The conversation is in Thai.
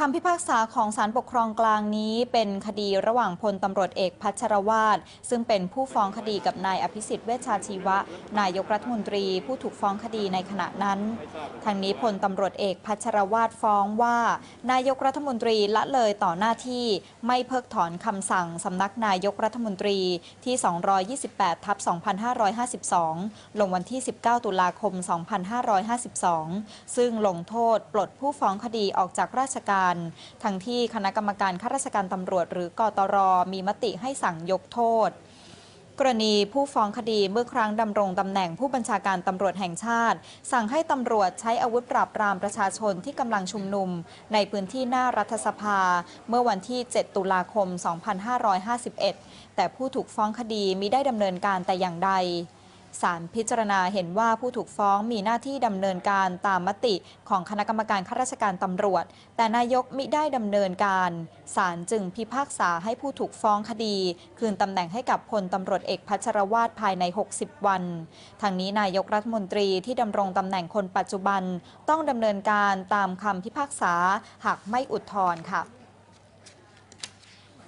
คำพิพากษาของศาลปกครองกลางนี้เป็นคดีระหว่างพลตำรวจเอกพัชรวาทซึ่งเป็นผู้ฟ้องคดีกับนายอภิสิทธิ์เวชชาชีวะ นายกรัฐมนตรีผู้ถูกฟ้องคดีในขณะนั้น ทางนี้พลตำรวจเอกพัชรวาทฟ้องว่า นายกรัฐมนตรีละเลยต่อหน้าที่ ไม่เพิกถอนคำสั่งสำนักนายกรัฐมนตรีที่ 228ทับ2552 ลงวันที่ 19 ตุลาคม 2552 ซึ่งลงโทษปลดผู้ฟ้องคดีออกจากราชการทั้งที่คณะกรรมการข้าราชการตำรวจ หรือกตรมีมติให้สั่งยกโทษ กรณีผู้ฟ้องคดีเมื่อครั้งดำรงตำแหน่งผู้บัญชาการตำรวจแห่งชาติ สั่งให้ตำรวจใช้อาวุธปราบปรามประชาชนที่กำลังชุมนุม ในพื้นที่หน้ารัฐสภา เมื่อวันที่ 7 ตุลาคม 2551 แต่ผู้ถูกฟ้องคดีมิได้ดำเนินการแต่อย่างใด ศาลพิจารณาเห็นว่าผู้ถูกฟ้องมีหน้าที่ดำเนินการตามมติของคณะกรรมการข้าราชการตำรวจ แต่นายกมิได้ดำเนินการศาลจึงพิพากษาให้ผู้ถูกฟ้องคดี คืนตำแหน่งให้กับพลตำรวจเอกพัชรวาทภายใน 60 วัน ทางนี้นายกรัฐมนตรีที่ดำรงตำแหน่งคนปัจจุบัน ต้องดำเนินการตามคำพิพากษาหากไม่อุทธรณ์ค่ะ